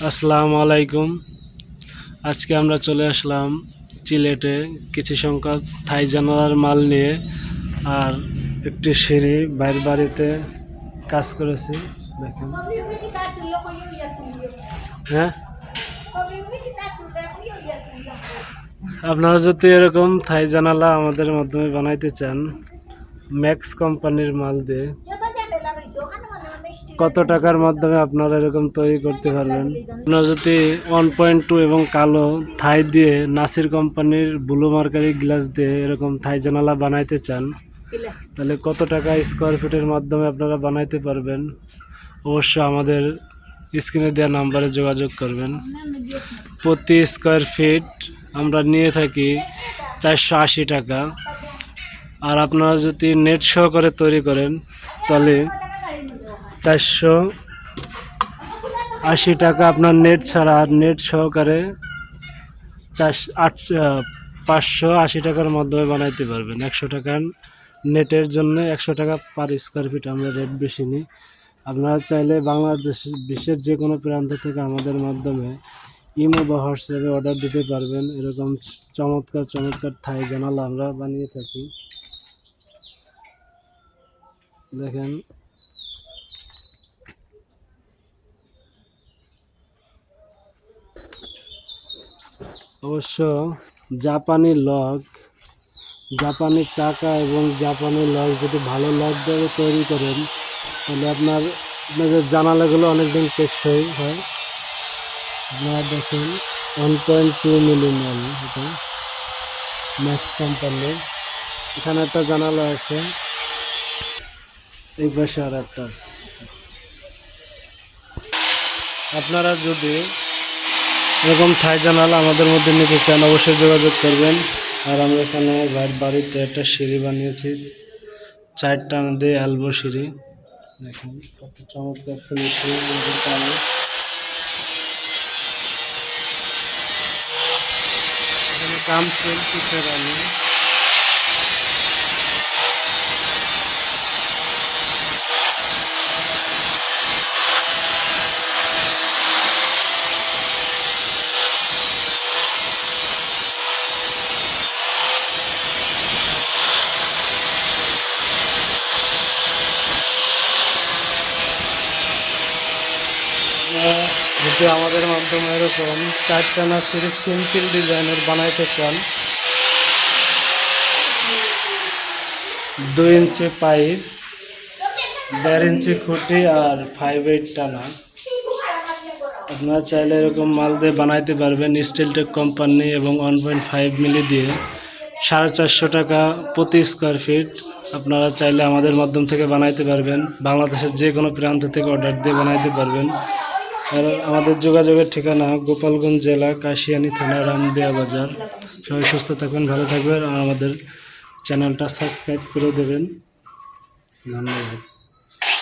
আসসালামু আলাইকুম আজকে আমরা চলে আসলাম চিলেটে কিছু সংখ্যক থাই জানালার মাল নিয়ে আর একটি সিঁড়ি বাইর বাড়িতে কাজ করেছি দেখেন. হ্যাঁ. আপনারা যদি এরকম থাই জানালা আমাদের মাধ্যমে বানাইতে চান ম্যাক্স কোম্পানির মাল দিয়ে কত টাকার মাধ্যমে আপনারা এরকম তৈরি করতে পারবেন? আপনারা যদি ওয়ান পয়েন্ট টু এবং কালো থাই দিয়ে নাসির কোম্পানির ব্লু মার্কারি গ্লাস দিয়ে এরকম থাই জানালা বানাইতে চান, তাহলে কত টাকা স্কোয়ার ফিটের মাধ্যমে আপনারা বানাইতে পারবেন? অবশ্য আমাদের স্ক্রিনে দেওয়া নাম্বারে যোগাযোগ করবেন। প্রতি স্কোয়ার ফিট আমরা নিয়ে থাকি চারশো আশি টাকা। আর আপনারা যদি নেট সহকারে তৈরি করেন, তাহলে চারশো আশি টাকা আপনার নেট ছাড়া আর নেট সহকারে চারশো আট পাঁচশো আশি টাকার মাধ্যমে বানাইতে পারবেন। একশো টাকার নেটের জন্য একশো টাকা পার স্কোয়ার ফিট আমরা রেট বেশি নিই। আপনারা চাইলে বাংলাদেশ বিশ্বের যে কোনো প্রান্ত থেকে আমাদের মাধ্যমে ইমো বা হোয়াটসঅ্যাপে অর্ডার দিতে পারবেন। এরকম চমৎকার চমৎকার থাই জানালা আমরা বানিয়ে থাকি। দেখেন অবশ্য জাপানি লগ, জাপানি চাকা এবং জাপানি লগ যদি ভালো লক দিয়ে তৈরি করেন, তাহলে আপনার, আপনাদের জানালাগুলো অনেকদিন টেকসই হয়। আপনারা দেখুন ওয়ান পয়েন্ট টু মিলিমিটার এটা ম্যাক্স কোম্পানির এখানে একটা জানালা আছে, এই পাশে আর একটা আছে। আপনারা যদি এরকম থাই জানালা আমাদের মধ্যে নিতে চান, অবশ্যই যোগাযোগ করবেন। আর আমরা এখানে বাইর বাড়িতে একটা সিঁড়ি বানিয়েছি, চারটা টান অ্যালবো সিঁড়ি। দেখেন কত চমৎকার ফিনিশিং কাম চলছে রানি যদি আমাদের মাধ্যমে এরকম চারটানা সিরিজ সিম্পল ডিজাইনের বানাইতে চান। দুই ইঞ্চি পাইপ, দেড় ইঞ্চি খুঁটি আর ফাইভ এইট টানা। আপনারা চাইলে এরকম মাল দিয়ে বানাইতে পারবেন স্টিল টেক কোম্পানি এবং ওয়ান পয়েন্ট ফাইভ মিলি দিয়ে। সাড়ে চারশো টাকা প্রতি স্কোয়ার ফিট আপনারা চাইলে আমাদের মাধ্যম থেকে বানাইতে পারবেন। বাংলাদেশের যে কোনো প্রান্ত থেকে অর্ডার দিয়ে বানাইতে পারবেন। আর আমাদের যোগাযোগের ঠিকানা গোপালগঞ্জ জেলা কাশিয়ানি থানা, রামদেয়া বাজার। সবাই সুস্থ থাকবেন ভালো থাকবেন। আর আমাদের চ্যানেলটা সাবস্ক্রাইব করে দেবেন। ধন্যবাদ।